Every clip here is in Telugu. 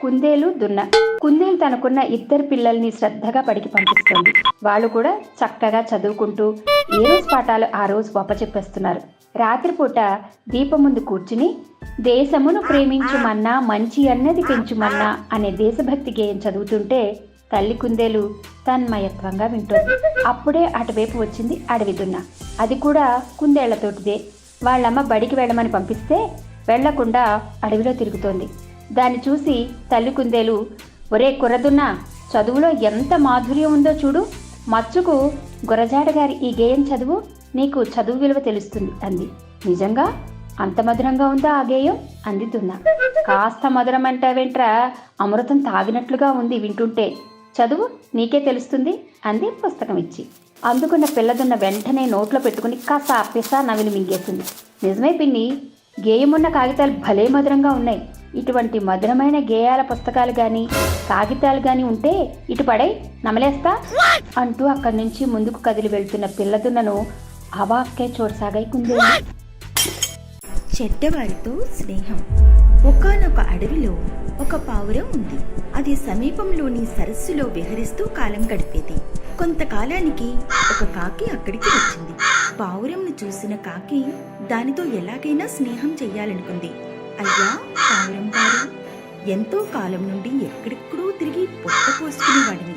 కుందేలు దున్న. కుందేలు తనకున్న ఇద్దరు పిల్లల్ని శ్రద్ధగా బడికి పంపిస్తుంది. వాళ్ళు కూడా చక్కగా చదువుకుంటూ ఏ రోజు పాఠాలు ఆ రోజు చెప్పేస్తున్నారు రాత్రిపూట దీపం ముందు కూర్చుని దేశమును ప్రేమించుమన్నా మంచి అన్నది పెంచుమన్నా అనే దేశభక్తి గేయం చదువుతుంటే తల్లి కుందేలు తన్మయత్వంగా వింటుంది. అప్పుడే అటువైపు వచ్చింది అడవి దున్న. అది కూడా కుందేళ్ళతోటిదే వాళ్ళమ్మ బడికి వెళ్ళమని పంపిస్తే వెళ్ళకుండా అడవిలో తిరుగుతోంది. దాన్ని చూసి తల్లి కుందేలు ఒరే కుర్రదున్న చదువులో ఎంత మాధుర్యం ఉందో చూడు. మచ్చుకు గురజాడ గారి ఈ గేయం చదువు నీకు చదువు విలువ తెలుస్తుంది అంది. నిజంగా? అంత మధురంగా ఉందా ఆ గేయం? అంది దున్నా కాస్త మధురం అంటావేంట్రా అమృతం తాగినట్లుగా ఉంది వింటుంటే. చదువు నీకే తెలుస్తుంది అంది పుస్తకం ఇచ్చి. అందుకున్న పిల్లదున్న వెంటనే నోట్లో పెట్టుకుని కాస్త పిసా నవిలి మింగేసింది. నిజమే పిన్ని గేయమున్న కాగితాలు భలే మధురంగా ఉన్నాయి. ఇటువంటి మధురమైన గేయాల పుస్తకాలు కానీ కాగితాలు కానీ ఉంటే ఇటు పడై నమలేస్తా. అంటూ అక్కడి నుంచి ముందుకు కదిలి వెళ్తున్న పిల్లదున్నను అవాక్కే చూడసాగాయి కుందేలు చెడ్డవారితో స్నేహం. ఒకానొక అడవిలో ఒక పావురం ఉంది. అది సమీపంలోని సరస్సులో విహరిస్తూ కాలం గడిపేది. కొంతకాలానికి ఒక కాకి అక్కడికి వచ్చింది. పావురంను చూసిన కాకి దానితో ఎలాగైనా స్నేహం చెయ్యాలనుకుంది. అయ్యా పావురం గారు ఎంతో కాలం నుండి ఎక్కడెక్కడో తిరిగి పొట్ట పోసుకునేవాడిని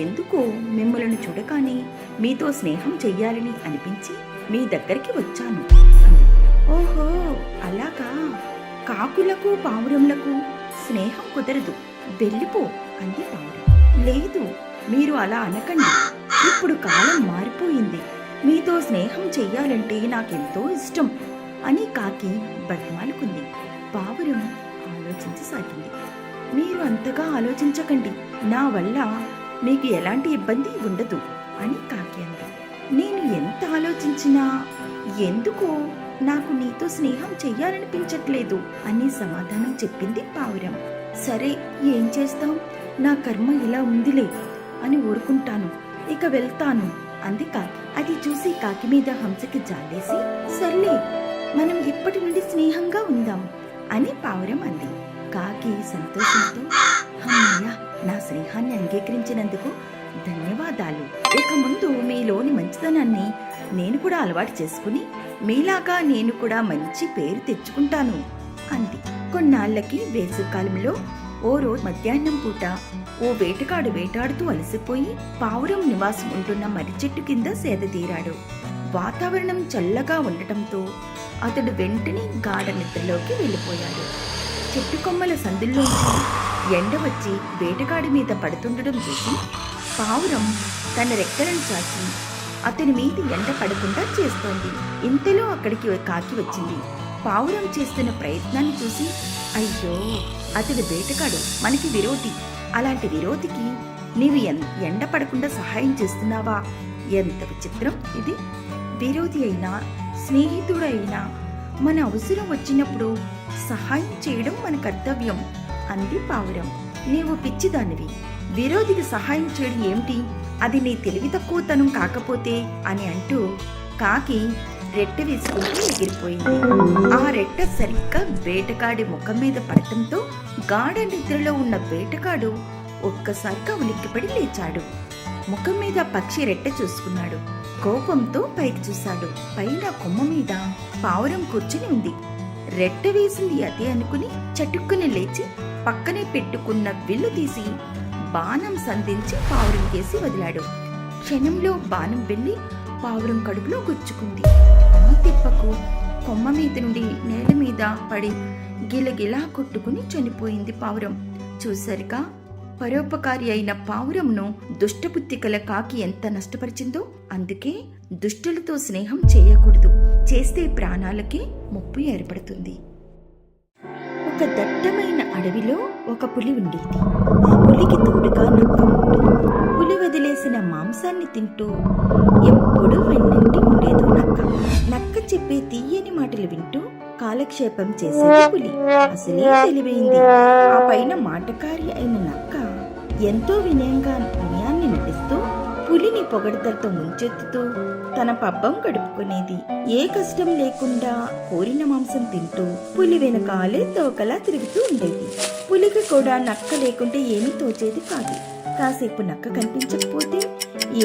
ఎందుకో మిమ్మలను చూడగానే మీతో స్నేహం చెయ్యాలని అనిపించి మీ దగ్గరికి వచ్చాను. ఓహో అలాగా. కాకులకు పావురములకు స్నేహం కుదరదు. వెళ్ళిపో అంది పావురం. లేదు మీరు అలా అనకండి. ఇప్పుడు కాలం మారిపోయింది. మీతో స్నేహం చెయ్యాలంటే నాకెంతో ఇష్టం అని కాకి బతిమాలుకుంది. పావురం ఆలోచించసాగింది మీరు అంతగా ఆలోచించకండి. నా వల్ల మీకు ఎలాంటి ఇబ్బంది ఉండదు అని కాకి అంది. నేను ఎంత ఆలోచించినా ఎందుకో నాకు నీతో స్నేహం చెయ్యాలనిపించట్లేదు అని సమాధానం చెప్పింది పావురం. సరే ఏం చేస్తాం? నా కర్మ ఇలా ఉందిలే. అని ఊరుకుంటాను. ఇక వెళ్తాను. అంది కాకి. అది చూసి కాకి మీద హంసకి జాలేసి సర్లే మనం ఇప్పటి నుండి స్నేహంగా ఉందాం అని పావురం అంది. కాకి సంతోషంతో అమ్మయ్య నా స్నేహాన్ని అంగీకరించినందుకు ధన్యవాదాలు. ఇక ముందు మీలోని మంచితనాన్ని నేను కూడా అలవాటు చేసుకుని మీలాగా నేను కూడా మంచి పేరు తెచ్చుకుంటాను అంది. కొన్నాళ్ళకి వేసవికాలంలో ఓ రోజు మధ్యాహ్నం పూట ఓ వేటగాడు వేటాడుతూ అలసిపోయి పావురం నివాసం ఉంటున్న మర్రి చెట్టు కింద సేద తీరాడు. వాతావరణం చల్లగా ఉండటంతో అతడు వెంటనే గాఢ నిద్రలోకి వెళ్ళిపోయాడు. చెట్టు కొమ్మల సందుల్లోంచి ఎండ వచ్చి వేటగాడి మీద పడుతుండడం చూసి పావురం తన రెక్కలను చాచి అతని మీద ఎండ పడకుండా చేస్తోంది. ఇంతలో అక్కడికి కాకి వచ్చింది. పావురం చేస్తున్న ప్రయత్నాన్ని చూసి అయ్యో అతడు వేటగాడు మనకి విరోధి. అలాంటి విరోధికి నీవు ఎండ పడకుండా సహాయం చేస్తున్నావా? ఎంత విచిత్రం ఇది. విరోధి అయినా స్నేహితుడైనా మన అవసరం వచ్చినప్పుడు సహాయం చేయడం మన కర్తవ్యం అంది పావురం. నీవు పిచ్చిదానివి. విరోధికి సహాయం చేయడం ఏమిటి? అది నీ తెలివి తక్కువతనం కాకపోతే అని అంటూ కాకి రెట్ట వేసుకుంటూ ఎగిరిపోయింది. ఆ రెట్ట సరిగ్గా వేటగాడి ముఖం మీద పడటంతో గాఢ నిద్రలో ఉన్న వేటగాడు ఒక్కసారిగా ఉలిక్కిపడి లేచాడు. ముఖం మీద పక్షి రెట్ట చూసుకున్నాడు. కోపంతో పైకి చూశాడు. పైన కొమ్మ మీద పావురం కూర్చుని ఉంది. రెట్ట వేసింది అదే అనుకుని చటుక్కుని లేచి పక్కనే పెట్టుకున్న విల్లు తీసి బాణం సంధించి పావురం కేసి వదిలాడు. క్షణంలో బాణం వెళ్ళి పావురం కడుపులో గుచ్చుకుంది. తిప్పకు కొమ్మ మీద నుండి నేల మీద పడి గిలగిలా కొట్టుకుని చనిపోయింది పావురం. చూసరిగా పరోపకారి అయిన పావురంను దుష్టబుద్ధి కల కాకి ఎంత నష్టపరిచిందో? అందుకే దుష్టులతో స్నేహం చేయకూడదు. చేస్తే ప్రాణాలకే ముప్పు ఏర్పడుతుంది. ఒక దట్టమైన అడవిలో ఒక పులి ఉండేది. ఆ పులికి తోడుగా నక్క ఉంటూ పులి వదిలేసిన మాంసాన్ని తింటూ ఎప్పుడూ వెన్నంటి ఉండేదో నక్క. నక్క చెప్పే తీయని మాటలు వింటూ కాలక్షేపం చేసేది పులి. అసలే తెలివైంది. ఆ పైన మాటకారి అయిన నక్క ఎంతో వినయంగా పులిని పొగడతలతో ముంచెత్తుతూ తన పబ్బం గడుపుకునేది. ఏ కష్టం లేకుండా కోరిన మాంసం తింటూ పులి వెనకాలే తోకలా తిరుగుతూ ఉండేది. పులికి కూడా నక్క లేకుంటే ఏమీ తోచేది కాదు. కాసేపు నక్క కనిపించకపోతే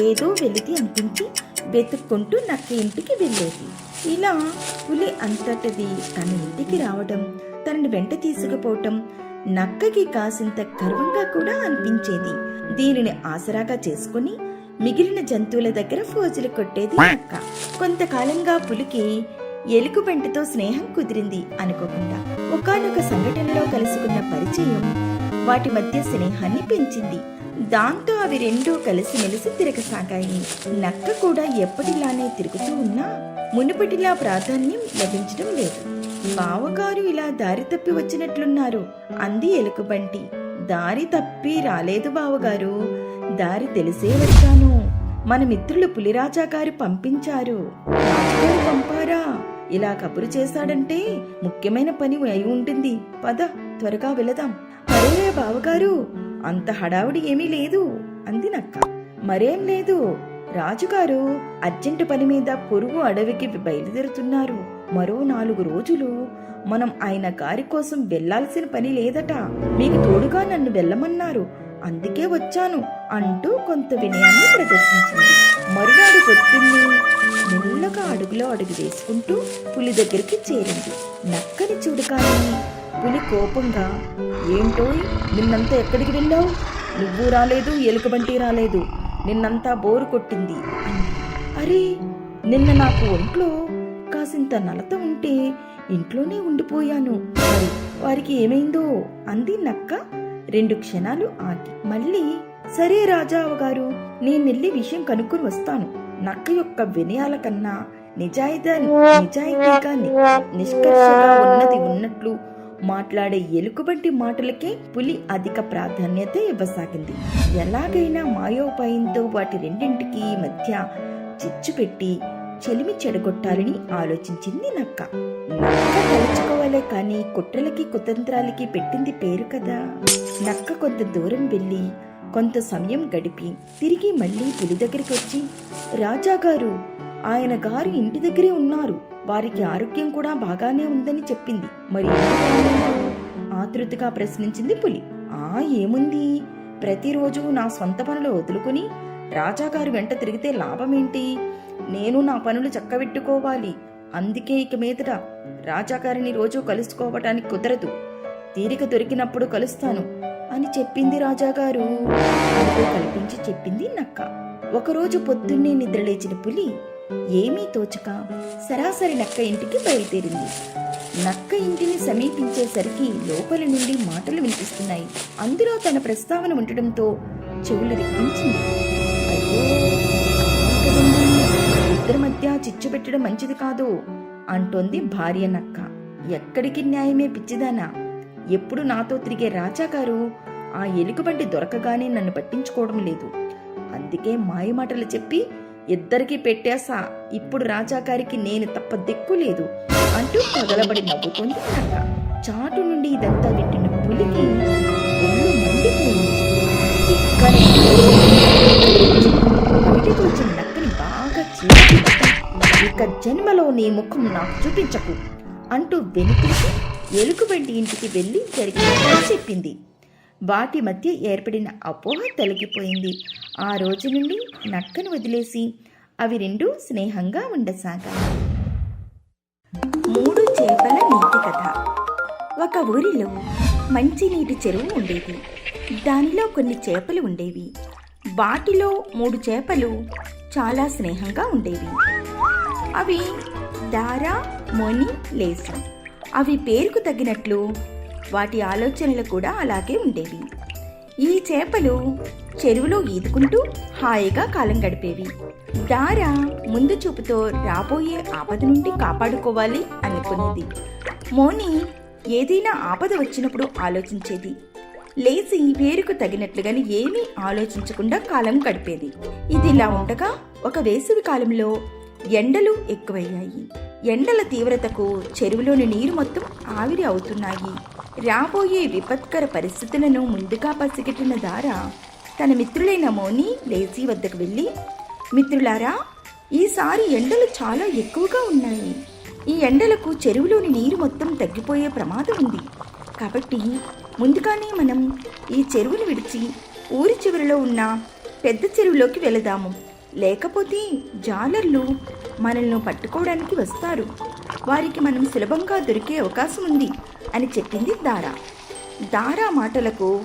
ఏదో వెలితి అనిపించి వెతుక్కుంటూ నక్క ఇంటికి వెళ్ళేది. ఇలా పులి అంతటిది తన ఇంటికి రావడం తనని వెంట తీసుకుపోవటం నక్కకి కాసింత గర్వంగా కూడా అనిపించేది. దీనిని ఆసరాగా చేసుకుని మిగిలిన జంతువుల దగ్గర ఫోజులు కొట్టేది నక్క కొంతకాలంగా పులికి ఎలుగుబంటితో స్నేహం కుదిరింది అనుకోకుండా. ఒకానొక సంఘటనలో కలుసుకున్న పరిచయం వాటి మధ్య స్నేహాన్ని పెంచింది. దాంతో అవి రెండూ కలిసిమెలిసి తిరగసాగాయి. నక్క కూడా ఎప్పటిలానే తిరుగుతూ ఉన్నా మునుపటిలా ప్రాధాన్యం లభించడం లేదు. బావగారు ఇలా దారి తప్పి వచ్చినట్లున్నారు. అంది ఎలుకబంటి దారి తప్పి రాలేదు బావగారు. దారి తెలిసే వచ్చాను. మన మిత్రులు పులిరాజా గారు పంపించారు. రాజుగారు పంపారా? ఇలా కబురు చేశాడంటే ముఖ్యమైన పని అయి ఉంటుంది. పద త్వరగా వెళదాం. అరే బావగారు అంత హడావుడి ఏమీ లేదు అంది నక్క. మరేం లేదు. రాజుగారు అర్జెంటు పని మీద పొరుగు అడవికి బయలుదేరుతున్నారు. మరో నాలుగు రోజులు మనం ఆయన గారి కోసం వెళ్ళాల్సిన పని లేదట. మీకు తోడుగా నన్ను వెళ్ళమన్నారు. అందుకే వచ్చాను అంటూ కొంత వినయాన్ని ప్రదర్శించింది. మరునాడు పొద్దున్నే మెల్లగా అడుగులో అడుగు వేసుకుంటూ పులి దగ్గరికి చేరింది. నక్కని చూడగానే పులి కోపంగా ఏంటో నిన్నంతా ఎక్కడికి వెళ్ళావు? నువ్వు రాలేదు ఎలుకబంటి రాలేదు. నిన్నంతా బోరు కొట్టింది. అరే నిన్న నాకు ఒంట్లో కాసింత నలత ఉంటే ఇంట్లోనే ఉండిపోయాను. వారికి ఏమైందో? అంది నక్క. రెండు క్షణాలు ఆగి మళ్ళీ సరే రాజావు గారు నేనెళ్ళి విషయం కనుక్కొని వస్తాను. నక్క యొక్క వినయాల కన్నా నిజాయితీ నిజాయితీగా నిష్కర్షగా ఉన్నది ఉన్నట్లు మాట్లాడే ఎలుకబంటి మాటలకే పులి అధిక ప్రాధాన్యత ఇవ్వసాగింది. ఎలాగైనా మాయోపాయంతో వాటి రెండింటికి మధ్య చిచ్చు పెట్టి చెలిమి చెడగొట్టాలని ఆలోచించింది నక్క. నక్క తలుచుకోవాలే కానీ కుట్రలకి కుతంత్రాలకి పెట్టింది పేరు కదా. నక్క కొంత దూరం వెళ్ళి కొంత సమయం గడిపి తిరిగి మళ్ళీ పులి దగ్గరికి వచ్చి రాజాగారు ఆయన గారు ఇంటి దగ్గరే ఉన్నారు. వారికి ఆరోగ్యం కూడా బాగానే ఉందని చెప్పింది. మరి ఆతృతగా ప్రశ్నించింది పులి. ఆ ఏముంది? ప్రతిరోజు నా సొంత పనులు వదులుకుని రాజాగారు వెంట తిరిగితే లాభమేంటి? నేను నా పనులు చక్కబెట్టుకోవాలి. అందుకే ఇక మీదట రాజాగారిని రోజు కలుసుకోవటానికి కుదరదు. తీరిక దొరికినప్పుడు కలుస్తాను అని చెప్పింది రాజాగారు. అంటూ కల్పించి చెప్పింది నక్క. ఒకరోజు పొద్దున్నే నిద్రలేచిన పులి ఏమీ తోచక సరాసరి నక్క ఇంటికి బయలుదేరింది. నక్క ఇంటిని సమీపించేసరికి లోపల నుండి మాటలు వినిపిస్తున్నాయి. అందులో తన ప్రస్తావన ఉండటంతో చెవులు రెక్కించింది అయ్యో! ఇద్దరి మధ్య చిచ్చు పెట్టడం మంచిది కాదు అంటోంది భార్య నక్క ఎక్కడికి న్యాయమే పిచ్చిదానా? ఎప్పుడు నాతో తిరిగే రాజాగారు ఆ ఎలుకబంటి దొరకగానే నన్ను పట్టించుకోవడం లేదు. అందుకే మాయమాటలు చెప్పి ఇద్దరికి పెట్టేసా ఇప్పుడు రాజాగారికి నేను తప్ప దిక్కు లేదు అంటూ పగలబడి నవ్వుతోంది నక్క. చాటు నుండి ఇదంతా వింటున్న పులికి ఒళ్ళు మండిపోయింది. ఇక జన్మలో నీ ముఖం నాకు చూపించకు అంటూ వెనుకకి ఎలుకబంటి ఇంటికి వెళ్ళి జరిగినట్టు చెప్పింది. వాటి మధ్య ఏర్పడిన అపోహ తొలగిపోయింది. ఆ రోజు నుండి నక్కను వదిలేసి అవి రెండు స్నేహంగా ఉండసాగాయి మూడు చేపల నీతి కథ. ఒక ఊరిలో మంచినీటి చెరువు ఉండేది. దానిలో కొన్ని చేపలు ఉండేవి. వాటిలో మూడు చేపలు చాలా స్నేహంగా ఉండేవి. అవి దారా మొని లేసు అవి పేరుకు తగినట్లు వాటి ఆలోచనలు కూడా అలాగే ఉండేవి. ఈ చేపలు చెరువులో ఈదుకుంటూ హాయిగా కాలం గడిపేవి. దార ముందు చూపుతో రాబోయే ఆపద నుండి కాపాడుకోవాలి అనుకునేది. మోని ఏదైనా ఆపద వచ్చినప్పుడు ఆలోచించేది. లేచి పేరుకు తగినట్లుగాని ఏమీ ఆలోచించకుండా కాలం గడిపేది. ఇది ఇలా ఉండగా ఒక వేసవి కాలంలో ఎండలు ఎక్కువయ్యాయి. ఎండల తీవ్రతకు చెరువులోని నీరు మొత్తం ఆవిరి అవుతున్నాయి. రాబోయే విపత్కర పరిస్థితులను ముందుగా పసిగట్టిన దార తన మిత్రులైన మోని లేజీ వద్దకు వెళ్ళి మిత్రులారా ఈసారి ఎండలు చాలా ఎక్కువగా ఉన్నాయి. ఈ ఎండలకు చెరువులోని నీరు మొత్తం తగ్గిపోయే ప్రమాదం ఉంది. కాబట్టి ముందుగానే మనం ఈ చెరువును విడిచి ఊరి చివరిలో ఉన్న పెద్ద చెరువులోకి వెళదాము. లేకపోతే జాలర్లు మనల్ని పట్టుకోవడానికి వస్తారు. వారికి మనం సులభంగా దొరికే అవకాశం ఉంది అని చెప్పింది దారా. దారా మాటలకు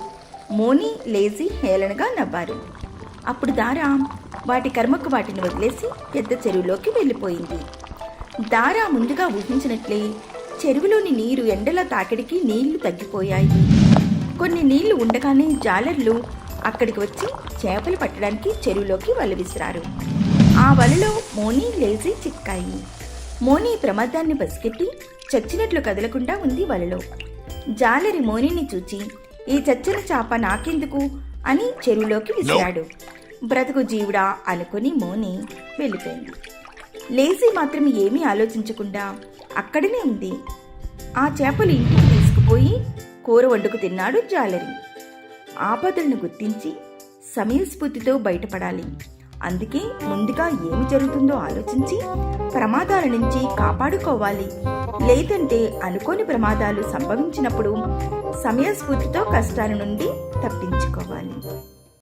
మోని లేజీ హేళనగా నవ్వారు. అప్పుడు దారా వాటి కర్మకు వాటిని వదిలేసి పెద్ద చెరువులోకి వెళ్ళిపోయింది. దారా ముందుగా ఊహించినట్లే చెరువులోని నీరు ఎండల తాకిడికి నీళ్ళు తగ్గిపోయాయి. కొన్ని నీళ్ళు ఉండగానే జాలర్లు అక్కడికి వచ్చి చేపలు పట్టడానికి చెరువులోకి వల విసిరారు. ఆ వలలో మోనీ లేజీ చిక్కాయి మోనీ ప్రమాదాన్ని పసిగట్టి చచ్చినట్లు కదలకుండా ఉంది వలలో. జాలరి మోనీని చూచి ఈ చచ్చిన చాప నాకెందుకు? అని చెరువులోకి విసిరాడు. బ్రతుకు జీవుడా అనుకుని మోని వెళ్ళిపోయింది. లేజీ మాత్రం ఏమీ ఆలోచించకుండా అక్కడనే ఉంది. ఆ చేపలు ఇంటికి తీసుకుపోయి కూర వండుకు తిన్నాడు జాలరి. ఆపదలను గుర్తించి సమయస్ఫూర్తితో బయటపడాలి. అందుకే ముందుగా ఏమి జరుగుతుందో ఆలోచించి ప్రమాదాల నుంచి కాపాడుకోవాలి. లేదంటే అనుకోని ప్రమాదాలు సంభవించినప్పుడు సమయస్ఫూర్తితో కష్టాల నుండి తప్పించుకోవాలి.